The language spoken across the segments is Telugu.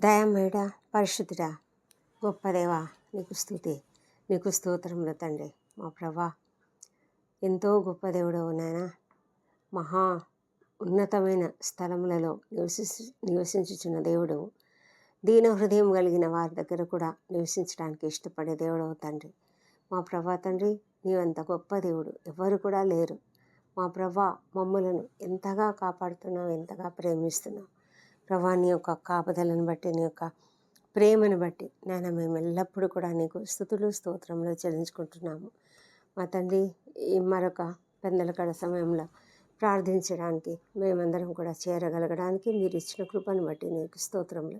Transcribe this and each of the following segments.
దయామేడ పరిశుద్ధుడా గొప్పదేవా నీకు స్థుతి నీకు స్తోత్రములు తండ్రి మా ప్రభా. ఎంతో గొప్ప దేవుడవు నాయన. మహా ఉన్నతమైన స్థలములలో నివసించు నివసించుచున్న దేవుడు దీన హృదయం కలిగిన వారి దగ్గర కూడా నివసించడానికి ఇష్టపడే దేవుడవు తండ్రి. మా ప్రభా తండ్రి నీవంత గొప్ప దేవుడు ఎవరు కూడా లేరు. మా ప్రభా మమ్మలను ఎంతగా కాపాడుతున్నావు ఎంతగా ప్రేమిస్తున్నావు. ప్రభా నీ యొక్క కాపుదలను బట్టి నీ యొక్క ప్రేమను బట్టి నాయన మేము ఎల్లప్పుడూ కూడా నీకు స్థుతులు స్తోత్రంలో చెల్లించుకుంటున్నాము. మా తండ్రి ఈ మరొక పెందల కడ సమయంలో ప్రార్థించడానికి మేమందరం కూడా చేరగలగడానికి మీరు ఇచ్చిన కృపను బట్టి నీకు స్తోత్రంలో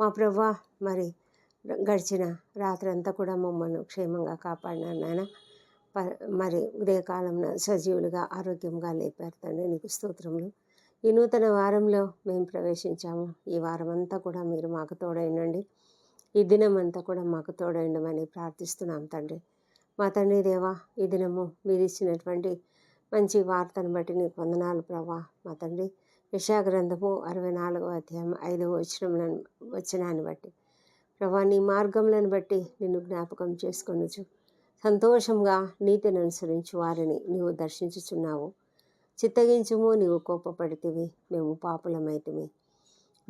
మా ప్రభా మరి గడిచిన రాత్రి అంతా కూడా మమ్మల్ని క్షేమంగా కాపాడినారు నాయన. ప- మరి ఉదయకాలంలో సజీవులుగా ఆరోగ్యంగా లేపారు తండ్రి నీకు స్తోత్రములు. ఈ నూతన వారంలో మేము ప్రవేశించాము. ఈ వారం అంతా కూడా మీరు మాకు తోడైండండి. ఈ దినం అంతా కూడా మాకు తోడైండమని ప్రార్థిస్తున్నాం తండ్రి. మా తండ్రి దేవా ఈ దినము మీరు ఇచ్చినటువంటి మంచి వార్తను బట్టి నీకు వందనాలు ప్రభా మా తండ్రి యశాగ్రంథము అరవై నాలుగో అధ్యాయం ఐదవ వచనములను వచనాన్ని బట్టి. ప్రభా నీ మార్గములను బట్టి నిన్ను జ్ఞాపకం చేసుకొనొచ్చు సంతోషంగా నీతిని అనుసరించి వారిని నీవు దర్శించుచున్నావు. చిత్తగించుము నీవు కోపపడితివి మేము పాపులమైతివి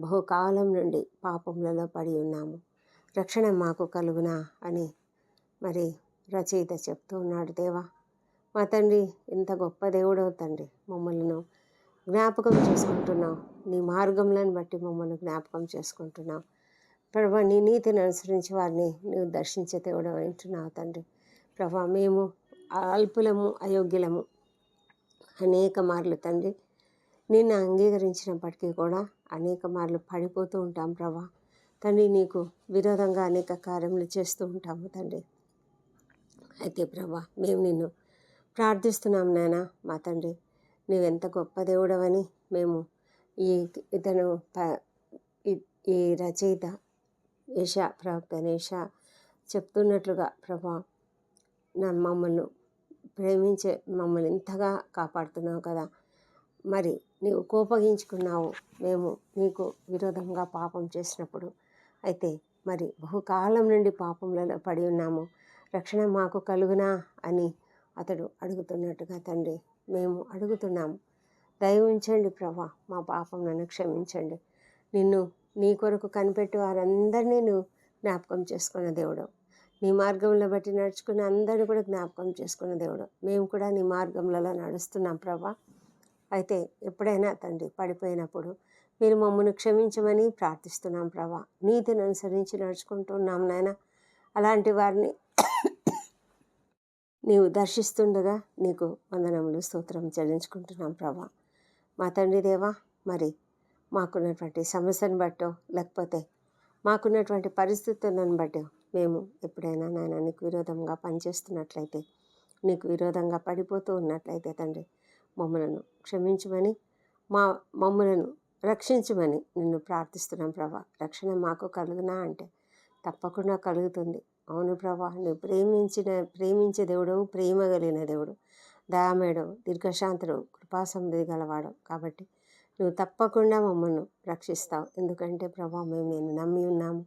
బహుకాలం నుండి పాపములలో పడి ఉన్నాము. రక్షణ మాకు కలుగునా అని మరి రచయిత చెప్తూ ఉన్నాడు దేవా. మా తండ్రి ఇంత గొప్ప దేవుడవు తండ్రి మమ్మల్ని జ్ఞాపకం చేసుకుంటున్నావు. నీ మార్గంలను బట్టి మమ్మల్ని జ్ఞాపకం చేసుకుంటున్నావు. ప్రభా నీ నీతిని అనుసరించి వారిని నువ్వు దర్శించే దేవుడు వింటున్నావు తండ్రి. ప్రభా మేము అల్పులము అయోగ్యులము. అనేక మార్లు తండ్రి నిన్ను అంగీకరించినప్పటికీ కూడా అనేక మార్లు పడిపోతూ ఉంటాం ప్రభా. తండ్రి నీకు విరోధంగా అనేక కార్యములు చేస్తూ ఉంటాము తండ్రి. అయితే ప్రభా మేము నిన్ను ప్రార్థిస్తున్నాం నాయన మా తండ్రి. నీవెంత గొప్ప దేవుడవని మేము ఈ ఇతను ప- ఈ- ఈ రచయిత ఏష ప్రవక్త నేష చెప్తున్నట్లుగా ప్రభా నా మమ్మల్ని ప్రేమించే మమ్మల్ని ఇంతగా కాపాడుతున్నావు కదా. మరి నీవు కోపగించుకున్నావు. మేము నీకు విరోధంగా పాపం చేసినప్పుడు అయితే మరి బహుకాలం నుండి పాపంలలో పడి ఉన్నాము. రక్షణ మాకు కలుగునా అని అతడు అడుగుతున్నట్టుగా తండ్రి మేము అడుగుతున్నాము. దయ ఉంచండి ప్రభా మా పాపం నన్ను క్షమించండి. నిన్ను నీ కొరకు కనిపెట్టి వారందరినీ నువ్వు జ్ఞాపకం చేసుకున్న దేవుడు నీ మార్గంలో బట్టి నడుచుకుని అందరిని కూడా జ్ఞాపకం చేసుకున్న దేవుడు. మేము కూడా నీ మార్గంలో నడుస్తున్నాం ప్రభా. అయితే ఎప్పుడైనా తండ్రి పడిపోయినప్పుడు మీరు మమ్మల్ని క్షమించమని ప్రార్థిస్తున్నాం ప్రభా. నీతిని అనుసరించి నడుచుకుంటున్నాం నాయన. అలాంటి వారిని నీవు దర్శిస్తుండగా నీకు వందనములు స్తోత్రం చెల్లించుకుంటున్నాం ప్రభా. మా తండ్రి దేవా మరి మాకున్నటువంటి సమస్యను బట్టో లేకపోతే మాకున్నటువంటి పరిస్థితులను బట్టో మేము ఎప్పుడైనా నాయన నీకు విరోధంగా పనిచేస్తున్నట్లయితే నీకు విరోధంగా పడిపోతూ ఉన్నట్లయితే తండ్రి మమ్మలను క్షమించమని మా మమ్మలను రక్షించమని నిన్ను ప్రార్థిస్తున్నాం ప్రభా. రక్షణ మాకు కలుగునా అంటే తప్పకుండా కలుగుతుంది. అవును ప్రభా నువ్వు ప్రేమించిన ప్రేమించే దేవుడు ప్రేమ కలిగిన దేవుడు దయామేడవు దీర్ఘశాంతుడు కృపాసమృద్ధి గలవాడు. కాబట్టి నువ్వు తప్పకుండా మమ్మల్ని రక్షిస్తావు. ఎందుకంటే ప్రభా మేము నేను నమ్మి ఉన్నాము.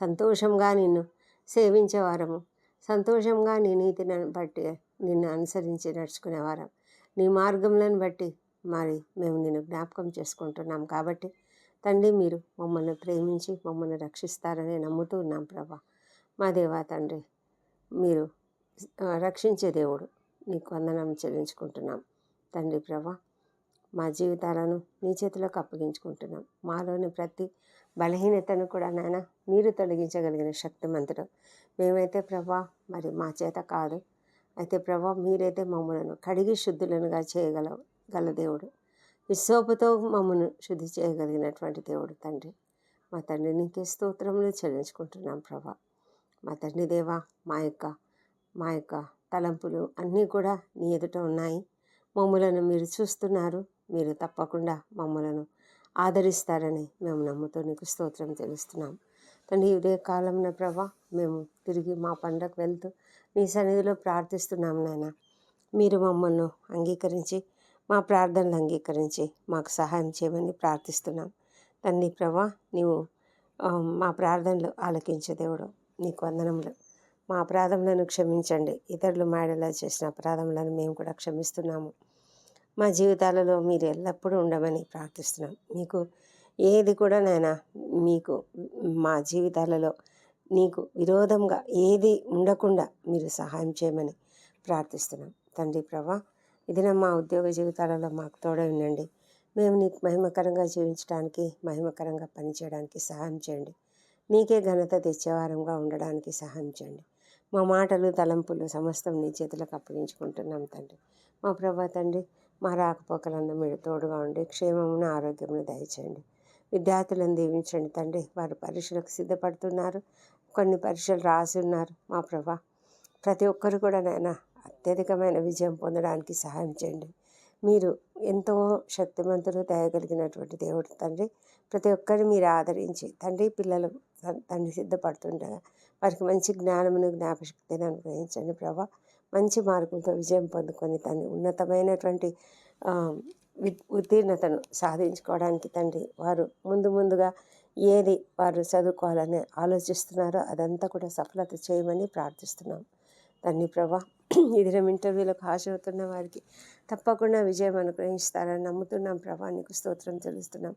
సంతోషంగా నిన్ను సేవించేవారము. సంతోషంగా నీ నీతిని బట్టి నిన్ను అనుసరించి నడుచుకునేవారం. నీ మార్గంలను బట్టి మరి మేము నిన్ను జ్ఞాపకం చేసుకుంటున్నాం. కాబట్టి తండ్రి మీరు మమ్మల్ని ప్రేమించి మమ్మల్ని రక్షిస్తారని నమ్ముతూ ఉన్నాం ప్రభా. మా దేవా తండ్రి మీరు రక్షించే దేవుడు. నీకు వందనం చెల్లించుకుంటున్నాం. తండ్రి ప్రభా మా జీవితాలను నీ చేతిలోకి అప్పగించుకుంటున్నాం. మాలోని ప్రతి బలహీనతను కూడా నాయన మీరు తొలగించగలిగిన శక్తిమంతుడు. మేమైతే ప్రభా మరి మా చేత కాదు. అయితే ప్రభా మీరైతే మమ్మలను కడిగి శుద్ధులనుగా చేయగల గల దేవుడు. విశ్వపుతో మమ్మను శుద్ధి చేయగలిగినటువంటి దేవుడు తండ్రి. మా తండ్రి నీకే స్తోత్రములు చెల్లించుకుంటున్నాం ప్రభా. మా తండ్రి దేవా మా యొక్క మా యొక్క తలంపులు అన్నీ కూడా నీ ఎదుట ఉన్నాయి. మమ్మలను మీరు చూస్తున్నారు. మీరు తప్పకుండా మమ్మలను ఆదరిస్తారని మేము నమ్ముతూ నీకు స్తోత్రం తెలుస్తున్నాం. తండ్రి ఇదే కాలంలో ప్రభా మేము తిరిగి మా పండగ వెళ్తూ నీ సన్నిధిలో ప్రార్థిస్తున్నాం నాయన. మీరు మమ్మల్ని అంగీకరించి మా ప్రార్థనలు అంగీకరించి మాకు సహాయం చేయమని ప్రార్థిస్తున్నాం. తండ్రి ప్రభా నీవు మా ప్రార్థనలు ఆలకించే దేవుడు నీకు వందనములు. మా అపరాధములను క్షమించండి. ఇతరులు మాడేలా చేసిన అపరాధములను మేము కూడా క్షమిస్తున్నాము. మా జీవితాలలో మీరు ఎల్లప్పుడూ ఉండమని ప్రార్థిస్తున్నాం. మీకు ఏది కూడా నాయన మీకు మా జీవితాలలో నీకు విరోధంగా ఏది ఉండకుండా మీరు సహాయం చేయమని ప్రార్థిస్తున్నాం. తండ్రి ప్రభా ఇది మా ఉద్యోగ జీవితాలలో మాకు తోడై ఉండండి. మేము నీకు మహిమకరంగా జీవించడానికి మహిమకరంగా పనిచేయడానికి సహాయం చేయండి. నీకే ఘనత తెచ్చేవారంగా ఉండడానికి సహాయం చేయండి. మా మాటలు తలంపులు సమస్తం నీ చేతులకు అప్పగించుకుంటున్నాం తండ్రి. మా ప్రభా తండ్రి మా రాకపోకలందు మీరు తోడుగా ఉండి క్షేమమును ఆరోగ్యమును దయచేయండి. విద్యార్థులను దీవించండి తండ్రి. వారు పరీక్షలకు సిద్ధపడుతున్నారు. కొన్ని పరీక్షలు రాసి ఉన్నారు మా ప్రభా ప్రతి ఒక్కరు కూడా నాయన అత్యధికమైన విజయం పొందడానికి సహాయం చేయండి. మీరు ఎంతో శక్తివంతులు దయగలిగినటువంటి దేవుడు తండ్రి. ప్రతి ఒక్కరిని మీరు ఆదరించి తండ్రి పిల్లలు తండ్రి సిద్ధపడుతుండగా వారికి మంచి జ్ఞానమును జ్ఞాపశక్తిని అనుగ్రహించండి ప్రభా. మంచి మార్గంతో విజయం పొందుకొని తండ్రి ఉన్నతమైనటువంటి ఉత్తీర్ణతను సాధించుకోవడానికి తండ్రి వారు ముందు ముందుగా ఏది వారు చదువుకోవాలని ఆలోచిస్తున్నారో అదంతా కూడా సఫలత చేయమని ప్రార్థిస్తున్నాం. తండ్రి ప్రభా ఇదిరం ఇంటర్వ్యూలకు హాజరవుతున్న వారికి తప్పకుండా విజయం అనుగ్రహిస్తారని నమ్ముతున్నాం ప్రభా నీకు స్తోత్రం తెలుస్తున్నాం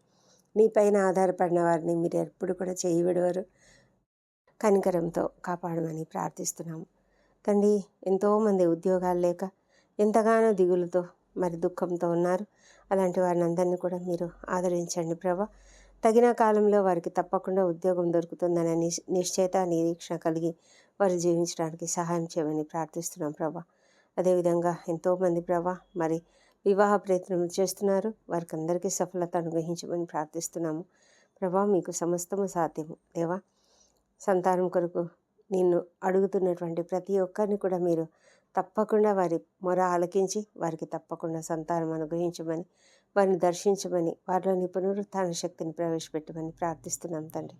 నీ పైన ఆధారపడిన వారిని మీరు ఎప్పుడు కూడా చేయి విడవరు. కనికరంతో కాపాడమని ప్రార్థిస్తున్నాము తండ్రి ఎంతోమంది ఉద్యోగాలు లేక ఎంతగానో దిగులుతో మరి దుఃఖంతో ఉన్నారు. అలాంటి వారిని అందరినీ కూడా మీరు ఆదరించండి ప్రభా. తగిన కాలంలో వారికి తప్పకుండా ఉద్యోగం దొరుకుతుందనే నిశ్చేత నిశ్చయిత నిరీక్షణ కలిగి వారు జీవించడానికి సహాయం చేయమని ప్రార్థిస్తున్నాం ప్రభా. అదేవిధంగా ఎంతోమంది ప్రభా మరి వివాహ ప్రయత్నం చేస్తున్నారు. వారికి అందరికీ సఫలత అనుగ్రహించమని ప్రార్థిస్తున్నాము. ప్రభా మీకు సమస్తము సాధ్యము. దేవా సంతానం కొరకు నిన్ను అడుగుతున్నటువంటి ప్రతి ఒక్కరిని కూడా మీరు తప్పకుండా వారి మొర ఆలకించి వారికి తప్పకుండా సంతానం అనుగ్రహించమని వారిని దర్శించమని వారిలోని పునరుత్థాన శక్తిని ప్రవేశపెట్టమని ప్రార్థిస్తున్నాం తండ్రి.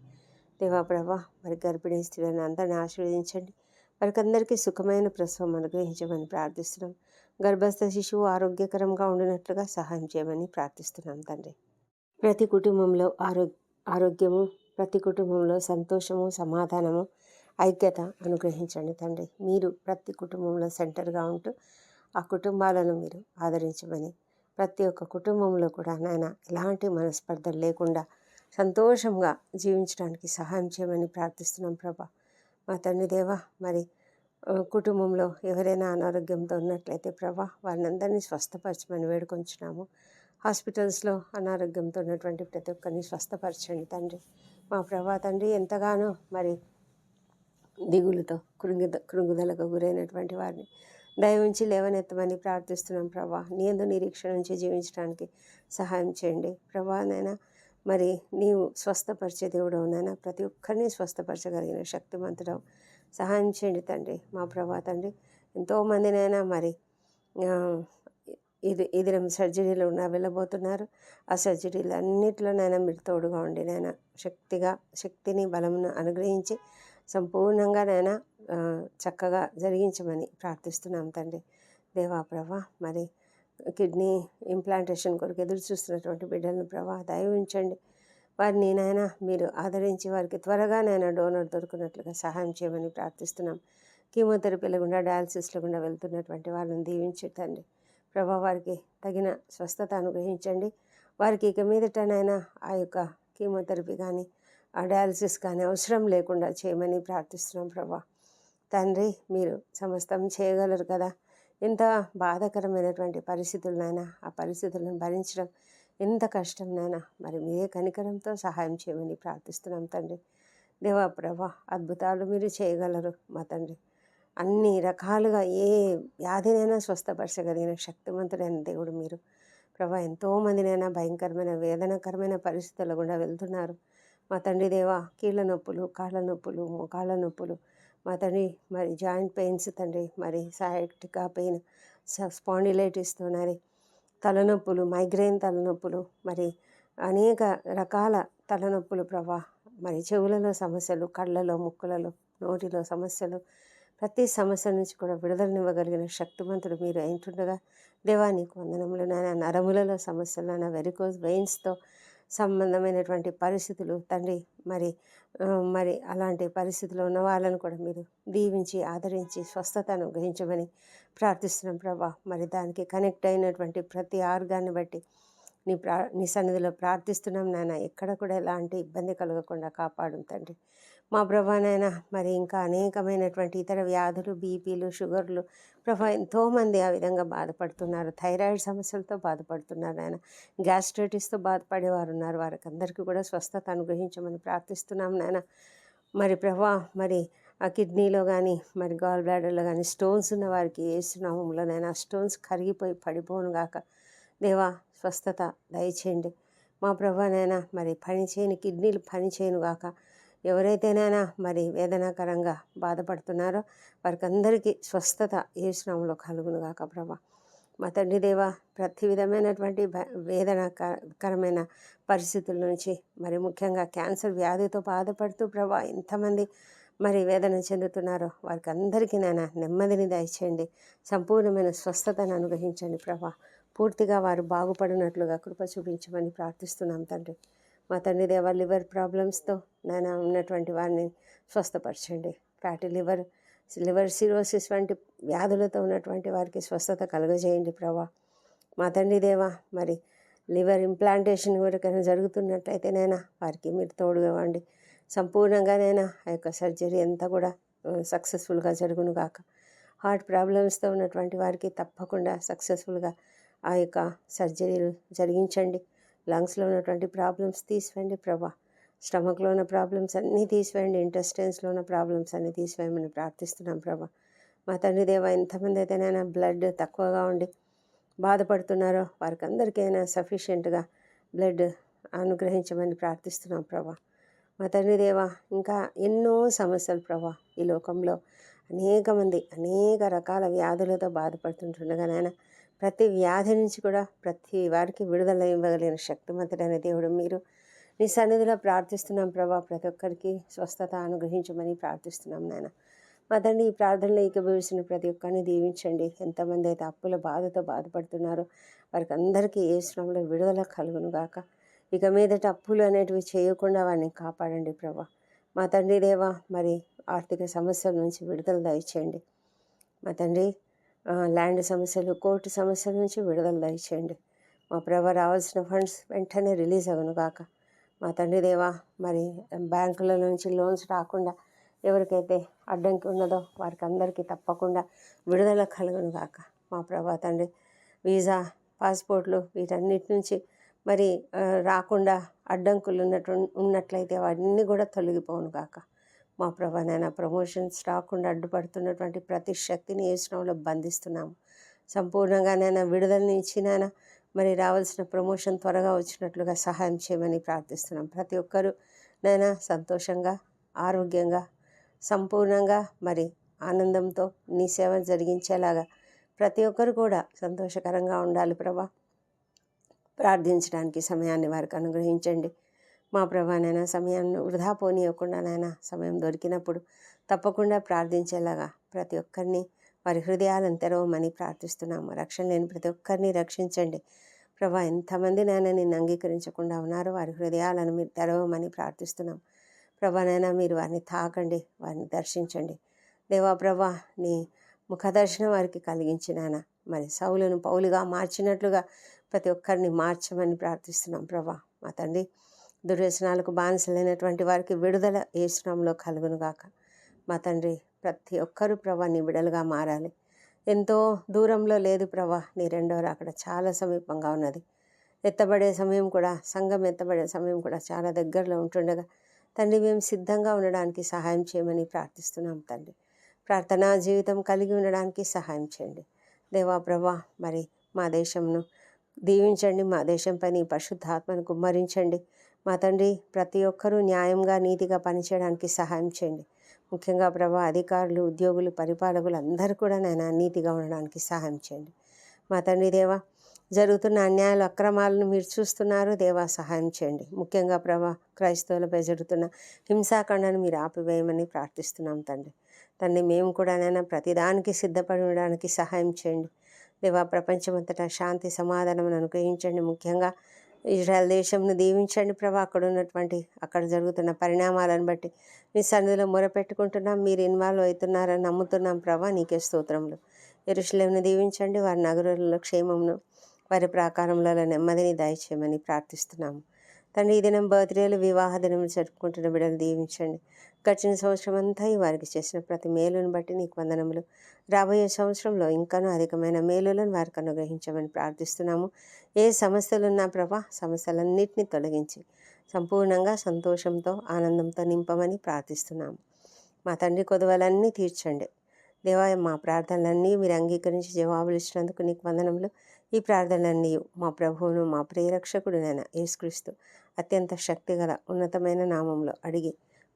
దేవా ప్రభా మరి గర్భిణీ స్త్రీలను అందరిని ఆశీర్వదించండి. వారికి అందరికీ సుఖమైన ప్రసవం అనుగ్రహించమని ప్రార్థిస్తున్నాం. గర్భస్థ శిశువు ఆరోగ్యకరంగా ఉండినట్లుగా సహాయం చేయమని ప్రార్థిస్తున్నాం తండ్రి. ప్రతి కుటుంబంలో ఆరోగ్య ఆరోగ్యము ప్రతి కుటుంబంలో సంతోషము సమాధానము ఐక్యత అనుగ్రహించండి తండ్రి. మీరు ప్రతి కుటుంబంలో సెంటర్గా ఉంటూ ఆ కుటుంబాలను మీరు ఆదరించమని ప్రతి ఒక్క కుటుంబంలో కూడా నాయన ఎలాంటి మనస్పర్ధలు లేకుండా సంతోషంగా జీవించడానికి సహాయం చేయమని ప్రార్థిస్తున్నాం ప్రభా. మా తండ్రి దేవా మరి కుటుంబంలో ఎవరైనా అనారోగ్యంతో ఉన్నట్లయితే ప్రభా వారిని అందరినీ స్వస్థపరచమని వేడుకొంచున్నాము. హాస్పిటల్స్లో అనారోగ్యంతో ఉన్నటువంటి ప్రతి ఒక్కరిని స్వస్థపరచండి తండ్రి. మా ప్రభా తండ్రి ఎంతగానో మరి దిగులుతో కృంగిద కృంగుదలకు గురైనటువంటి వారిని. దయ ఉంచి లేవనెత్తమని ప్రార్థిస్తున్నాం ప్రభా. నీ యందు నిరీక్షణ నుంచి జీవించడానికి సహాయం చేయండి. ప్రభా నైనా మరి నీవు స్వస్థపరిచే దేవుడు నైనా. ప్రతి ఒక్కరిని స్వస్థపరచగలిగిన శక్తివంతుడవు సహాయం చేయండి తండ్రి మా ప్రభా తండ్రి. ఎంతోమందినైనా మరి ఇది ఇది సర్జరీలు ఉన్న వెళ్ళబోతున్నారు. ఆ సర్జరీలు అన్నింటిలోనైనా మీరు తోడుగా ఉండి నైనా శక్తిగా శక్తిని బలమును అనుగ్రహించి సంపూర్ణంగా నైనా చక్కగా జరిగించమని ప్రార్థిస్తున్నాం తండ్రి. దేవా ప్రభా మరి కిడ్నీ ఇంప్లాంటేషన్ కొరకు ఎదురు చూస్తున్నటువంటి బిడ్డలను ప్రభా దయ ఉంచండి వారిని నాయన మీరు ఆదరించి వారికి త్వరగా నాయన డోనర్ దొరికినట్లుగా సహాయం చేయమని ప్రార్థిస్తున్నాం. కీమోథెరపీల గుండా డయాలసిస్ల గుండా వెళ్తున్నటువంటి వాళ్ళని దీవించి తండ్రి. ప్రభా వారికి తగిన స్వస్థత అనుగ్రహించండి. వారికి ఇక మీదటనైనా ఆ యొక్క కీమోథెరపీ కానీ డయాలసిస్ కానీ అవసరం లేకుండా చేయమని ప్రార్థిస్తున్నాం ప్రభా. తండ్రి మీరు సమస్తం చేయగలరు కదా. ఎంత బాధాకరమైనటువంటి పరిస్థితులనైనా ఆ పరిస్థితులను భరించడం ఎంత కష్టంనైనా మరి మీరే కనికరంతో సహాయం చేయమని ప్రార్థిస్తున్నాం తండ్రి. దేవా ప్రభా అద్భుతాలు మీరు చేయగలరు మా తండ్రి. అన్ని రకాలుగా ఏ వ్యాధినైనా స్వస్థపరచగలిగిన శక్తివంతుడైన దేవుడు మీరు. ప్రభా ఎంతోమందినైనా భయంకరమైన వేదనకరమైన పరిస్థితుల గుండా వెళ్తున్నారు. మా తండ్రి దేవా కీళ్ళ నొప్పులు కాళ్ళ నొప్పులు మోకాళ్ళ నొప్పులు. మా తండ్రి మరి జాయింట్ పెయిన్స్ తండ్రి మరి సయాటికా పెయిన్ స్పాండిలైటిస్తో మరి తలనొప్పులు మైగ్రేన్ తలనొప్పులు మరి అనేక రకాల తలనొప్పులు ప్రభా. మరి చెవులలో సమస్యలు కళ్ళలో ముక్కులలో నోటిలో సమస్యలు ప్రతి సమస్య నుంచి కూడా విడుదలనివ్వగలిగిన శక్తివంతుడు మీరు ఏంటుండగా దేవా వందనములు నాయన. నరములలో సమస్యలు నాయన వెరికోజ్ వెయిన్స్తో సంబంధమైనటువంటి పరిస్థితులు తండ్రి మరి మరి అలాంటి పరిస్థితుల్లో ఉన్న వాళ్ళని కూడా మీరు దీవించి ఆదరించి స్వస్థతను గ్రహించమని ప్రార్థిస్తున్నాం ప్రభా. మరి దానికి కనెక్ట్ అయినటువంటి ప్రతి ఆర్గాన్ని బట్టి నీ ప్రా నీ సన్నిధిలో ప్రార్థిస్తున్నాం నాయన. ఎక్కడ కూడా ఎలాంటి ఇబ్బంది కలగకుండా కాపాడు తండ్రి. మా ప్రభానైనా మరి ఇంకా అనేకమైనటువంటి ఇతర వ్యాధులు బీపీలు షుగర్లు ప్రభా ఎంతోమంది ఆ విధంగా బాధపడుతున్నారు. థైరాయిడ్ సమస్యలతో బాధపడుతున్నారు ఆయన. గ్యాస్ట్రైటిస్తో బాధపడేవారు ఉన్నారు వారికి అందరికీ కూడా స్వస్థత అనుగ్రహించమని ప్రార్థిస్తున్నాం నాయన. మరి ప్రభా మరి ఆ కిడ్నీలో కానీ మరి గాల్ బ్లాడర్లో కానీ స్టోన్స్ ఉన్న వారికి ఏసునామంలో నైనా స్టోన్స్ కరిగిపోయి పడిపోను గాక. దేవా స్వస్థత దయచేయండి. మా ప్రభానైనా మరి పని చేయని కిడ్నీలు పని చేయను గాక. ఎవరైతేనైనా మరి వేదనాకరంగా బాధపడుతున్నారో వారికి అందరికీ స్వస్థత ఏ శ్రమంలో కలుగునుగాక ప్రభా. మా తండ్రి దేవ ప్రతి విధమైనటువంటి భ- వేదనాకరమైన పరిస్థితుల నుంచి మరి ముఖ్యంగా క్యాన్సర్ వ్యాధితో బాధపడుతూ ప్రభా ఎంతమంది మరి వేదన చెందుతున్నారో వారికి అందరికీ నాయన నెమ్మదిని దయచేయండి. సంపూర్ణమైన స్వస్థతను అనుగ్రహించండి ప్రభా. పూర్తిగా వారు బాగుపడినట్లుగా కృప చూపించమని ప్రార్థిస్తున్నాం తండ్రి. మా తండ్రి దేవ లివర్ ప్రాబ్లమ్స్తో నాయన ఉన్నటువంటి వారిని స్వస్థపరచండి. ఫ్యాటీ లివర్ లివర్ సిరోసిస్ వంటి వ్యాధులతో ఉన్నటువంటి వారికి స్వస్థత కలుగజేయండి ప్రభా. మా తండ్రి దేవ మరి లివర్ ఇంప్లాంటేషన్ ఎవరికైనా జరుగుతున్నట్లయితేనైనా వారికి మీరు తోడుగా ఇవ్వండి సంపూర్ణంగానైనా ఆ యొక్క సర్జరీ అంతా కూడా సక్సెస్ఫుల్గా జరుగును కాక హార్ట్ ప్రాబ్లమ్స్తో ఉన్నటువంటి వారికి తప్పకుండా సక్సెస్ఫుల్గా ఆ యొక్క సర్జరీలు జరిగించండి. లంగ్స్లో ఉన్నటువంటి ప్రాబ్లమ్స్ తీసివేయండి ప్రభా. స్టమక్లో ఉన్న ప్రాబ్లమ్స్ అన్నీ తీసివేయండి ఇంటెస్టైన్స్లో ఉన్న ప్రాబ్లమ్స్ అన్నీ తీసివేయమని ప్రార్థిస్తున్నాం ప్రభా. మా తండ్రి దేవ ఎంతమంది అయితేనైనా బ్లడ్ తక్కువగా ఉండి బాధపడుతున్నారో వారికి అందరికైనా సఫిషియెంట్గా బ్లడ్ అనుగ్రహించమని ప్రార్థిస్తున్నాం ప్రభా. మా తండ్రి దేవ ఇంకా ఎన్నో సమస్యలు ప్రభా ఈ లోకంలో. అనేక మంది అనేక రకాల వ్యాధులతో బాధపడుతుంటుండగా నాయన ప్రతి వ్యాధి నుంచి కూడా ప్రతి వారికి విడుదల ఇవ్వగలిగిన శక్తిమంతుడైన దేవుడు. మీరు నీ సన్నిధిలో ప్రార్థిస్తున్నాం ప్రభా. ప్రతి ఒక్కరికి స్వస్థత అనుగ్రహించమని ప్రార్థిస్తున్నాం నాయన. మా తండ్రి ఈ ప్రార్థనలో ఏకీభవించిన ప్రతి ఒక్కరిని దీవించండి. ఎంతమంది అయితే అప్పుల బాధతో బాధపడుతున్నారో వారికి అందరికీ ఏ శ్రమలో విడుదల కలుగును గాక. ఇక మీదట అప్పులు అనేటివి చేయకుండా వారిని కాపాడండి ప్రభా. మా తండ్రి దేవా మరి ఆర్థిక సమస్యల నుంచి విడుదల దయచేయండి. మా తండ్రి ల్యాండ్ సమస్యలు కోర్టు సమస్యల నుంచి విడుదల దయచేయండి. మా ప్రభ రావాల్సిన ఫండ్స్ వెంటనే రిలీజ్ అవ్వను కాక మా తండ్రి దేవా మరి బ్యాంకుల నుంచి లోన్స్ రాకుండా ఎవరికైతే అడ్డంకి ఉన్నదో వారికి అందరికీ తప్పకుండా విడుదల కలుగును కాక మా ప్రభా తండ్రి వీసా పాస్పోర్ట్లు వీటన్నిటి నుంచి మరి రాకుండా అడ్డంకులు ఉన్నట్టు ఉన్నట్లయితే అవన్నీ కూడా తొలగిపోను కాక మా ప్రభా నాయన ప్రమోషన్స్ రాకుండా అడ్డుపడుతున్నటువంటి ప్రతి శక్తిని వేసినంలో బంధిస్తున్నాము. సంపూర్ణంగా నేను విడుదలని ఇచ్చినాన మరి రావాల్సిన ప్రమోషన్ త్వరగా వచ్చినట్లుగా సహాయం చేయమని ప్రార్థిస్తున్నాం. ప్రతి ఒక్కరూ నైనా సంతోషంగా ఆరోగ్యంగా సంపూర్ణంగా మరి ఆనందంతో నీ సేవ జరిగించేలాగా ప్రతి ఒక్కరు కూడా సంతోషకరంగా ఉండాలి ప్రభా. ప్రార్థించడానికి సమయాన్ని వారికి అనుగ్రహించండి. మా ప్రభానైనా సమయాన్ని వృధా పోనీయకుండా నాయన సమయం దొరికినప్పుడు తప్పకుండా ప్రార్థించేలాగా ప్రతి ఒక్కరిని వారి హృదయాలను తెరవమని ప్రార్థిస్తున్నాము. రక్షణ లేని ప్రతి ఒక్కరిని రక్షించండి. ప్రభా ఎంతమంది నాయన నిన్ను అంగీకరించకుండా ఉన్నారో? వారి హృదయాలను మీరు తెరవమని ప్రార్థిస్తున్నాం. ప్రభానైనా మీరు వారిని తాకండి వారిని దర్శించండి. దేవా ప్రభా నీ ముఖదర్శనం వారికి కలిగించినాన మరి సౌలను పౌలుగా మార్చినట్లుగా ప్రతి ఒక్కరిని మార్చమని ప్రార్థిస్తున్నాం. ప్రభా మా తండ్రి దుర్వ్యసనాలకు బానిసలైనటువంటి వారికి విడుదల ఏ శ్రమంలో కలుగునుగాక. మా తండ్రి ప్రతి ఒక్కరూ ప్రభా నీ బిడలుగా మారాలి. ఎంతో దూరంలో లేదు ప్రభా నీ రెండో అక్కడ చాలా సమీపంగా ఉన్నది. ఎత్తబడే సమయం కూడా సంఘం ఎత్తబడే సమయం కూడా చాలా దగ్గరలో ఉంటుండగా తండ్రి మేము సిద్ధంగా ఉండడానికి సహాయం చేయమని ప్రార్థిస్తున్నాం తండ్రి. ప్రార్థనా జీవితం కలిగి ఉండడానికి సహాయం చేయండి. దేవా ప్రభా మరి మా దేశంను దీవించండి మా దేశంపై నీ పరిశుద్ధాత్మను కుమ్మరించండి. మా తండ్రి ప్రతి ఒక్కరూ న్యాయంగా నీతిగా పనిచేయడానికి సహాయం చేయండి. ముఖ్యంగా ప్రభా అధికారులు ఉద్యోగులు పరిపాలకులు అందరూ కూడా నేను నీతిగా ఉండడానికి సహాయం చేయండి. మా తండ్రి దేవా జరుగుతున్న అన్యాయాలు అక్రమాలను మీరు చూస్తున్నారు దేవా సహాయం చేయండి. ముఖ్యంగా ప్రభా క్రైస్తవులపై జరుగుతున్న హింసాఖండను మీరు ఆపివేయమని ప్రార్థిస్తున్నాం తండ్రి. తండ్రి మేము కూడా నైనా ప్రతిదానికి సిద్ధపడి ఉండడానికి సహాయం చేయండి. దేవా ప్రపంచమంతటా శాంతి సమాధానం అనుగ్రహించండి. ముఖ్యంగా ఇజ్రాయెల్ దేశంను దీవించండి ప్రభా. అక్కడ ఉన్నటువంటి అక్కడ జరుగుతున్న పరిణామాలను బట్టి మీ సన్నిధిలో మొరపెట్టుకుంటున్నాం. మీరు ఇన్వాల్వ్ అవుతున్నారని నమ్ముతున్నాం ప్రభా. నీకే స్తోత్రములు. ఎరుషులేమును దీవించండి. వారి నగరులలో క్షేమమును వారి ప్రాకారంలో నెమ్మదిని దయచేయమని ప్రార్థిస్తున్నాము. తండ్రి ఈ దినం బర్త్డేలు వివాహ దినం జరుపుకుంటున్న బిడ్డలు దీవించండి. గడిచిన సంవత్సరం అంతా ఈ వారికి చేసిన ప్రతి మేలును బట్టి నీకు వందనములు. రాబోయే సంవత్సరంలో ఇంకానూ అధికమైన మేలులను వారికి అనుగ్రహించమని ప్రార్థిస్తున్నాము. ఏ సమస్యలున్నా ప్రభా సమస్యలన్నింటినీ తొలగించి సంపూర్ణంగా సంతోషంతో ఆనందంతో నింపమని ప్రార్థిస్తున్నాము. మా తండ్రి కొదవలన్నీ తీర్చండి. దేవా మా ప్రార్థనలన్నీ మీరు అంగీకరించి జవాబులు ఇచ్చినందుకు నీకు వందనములు. ఈ ప్రార్థనలన్నీ మా ప్రభువును మా ప్రియరక్షకుడునైన యేసుక్రీస్తు అత్యంత శక్తిగల ఉన్నతమైన నామంలో అడిగి